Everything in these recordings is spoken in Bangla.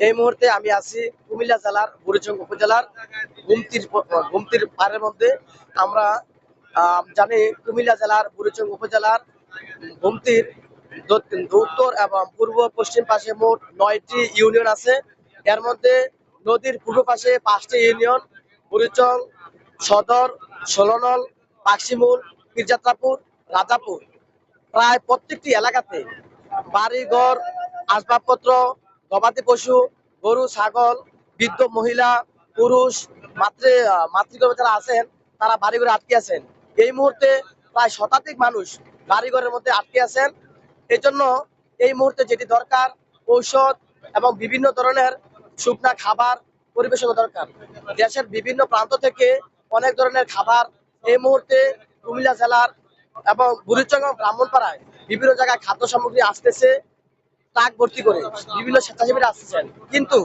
এই মুহূর্তে আমি আছি কুমিল্লা জেলার, বুড়িচং উপজেলার, গুমতির গুমতির পাড়ের মধ্যে। আমরা জানি কুমিল্লা জেলার, বুড়িচং উপজেলার, গুমতির উত্তর এবং পূর্ব পশ্চিম পাশে মোট নয়টি ইউনিয়ন আছে। এর মধ্যে নদীর পূর্ব পাশে পাঁচটি ইউনিয়ন, বুড়িচং, সদর, ষোলনল, পাকশিমুল, পীরযাত্রাপুর, রাজাপুর। প্রায় প্রত্যেকটি এলাকাতে বাড়িঘর, আসবাবপত্র গবাদি পশু, গরু, ছাগল, বৃদ্ধ মহিলা, পুরুষ, মাতৃ মাতৃগর্ভে যারা আছেন, তারা বাড়িঘরে আটকে আছেন। এই মুহূর্তে প্রায় শতাধিক মানুষ বাড়িঘরের মধ্যে আটকে আছেন। এই জন্য এই মুহূর্তে যেটি দরকার, ঔষধ এবং বিভিন্ন ধরনের শুকনা খাবার পরিবেশন দরকার। দেশের বিভিন্ন প্রান্ত থেকে অনেক ধরনের খাবার এই মুহূর্তে কুমিল্লা জেলার এবং বুড়িচং ব্রাহ্মণপাড়ায় বিভিন্ন জায়গায় খাদ্য সামগ্রী আসতেছে। ট্রাক ভর্তি করে বিভিন্ন স্বেচ্ছাসেবীরা আসতেছেন। কিন্তু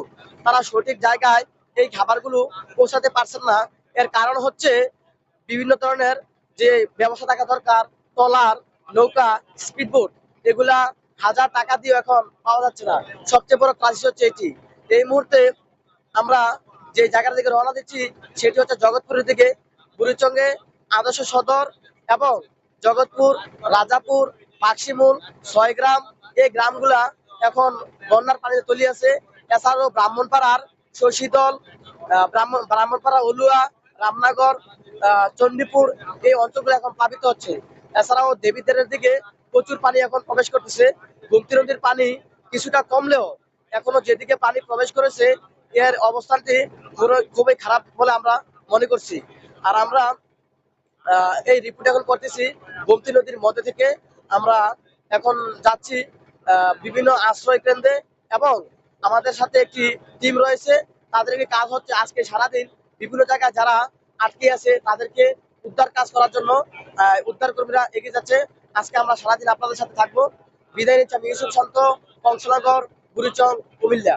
তারা সঠিক জায়গায় এই খাবারগুলো পৌঁছাতে পারছেন না। এর কারণ হচ্ছে বিভিন্ন ধরনের যে ব্যবস্থা থাকা দরকার ট্রলার নৌকা, স্পিডবোট, এগুলা হাজার টাকা দিয়ে এখন পাওয়া যাচ্ছে না। সবচেয়ে বড় ক্রাইসিস হচ্ছে এটি। এই মুহূর্তে আমরা যে জায়গাটা থেকে রওনা দিচ্ছি, সেটি হচ্ছে জগৎপুরের দিকে। বুড়িচঙ্গে আদর্শ সদর এবং জগৎপুর, রাজাপুর পাকশিমুল ছয়গ্রাম, এই গ্রামগুলা এখন বন্যার পানিতে তলিয়ে এছাড়াও ব্রাহ্মণপাড়ার শশীদল ব্রাহ্মণপাড়া অলুয়া রামনগর চণ্ডীপুর এই অঞ্চলগুলো এখন প্লাবিত হচ্ছে। এছাড়াও দেবীদের দিকে প্রচুর পানি এখন প্রবেশ করতেছে। গুমতি নদীর পানি কিছুটা কমলেও এখনও যেদিকে পানি প্রবেশ করেছে, এর অবস্থানটি খুবই খারাপ বলে আমরা মনে করছি। আর আমরা এই রিপোর্ট এখন করতেছি গোমতী নদীর মধ্যে থেকে। আমরা এখন যাচ্ছি বিভিন্ন আশ্রয় কেন্দ্রে এবং আমাদের সাথে একটি টিম রয়েছে। তাদেরকে কাজ হচ্ছে আজকে সারাদিন। বিভিন্ন জায়গায় যারা আটকে আছে, তাদেরকে উদ্ধার কাজ করার জন্য উদ্ধার কর্মীরা এগিয়ে যাচ্ছে। আজকে আমরা সারাদিন আপনাদের সাথে থাকব। বিদায় নিচ্ছি আমি ইউসুফ শান্ত কংসনগর বুড়িচং কুমিল্লা।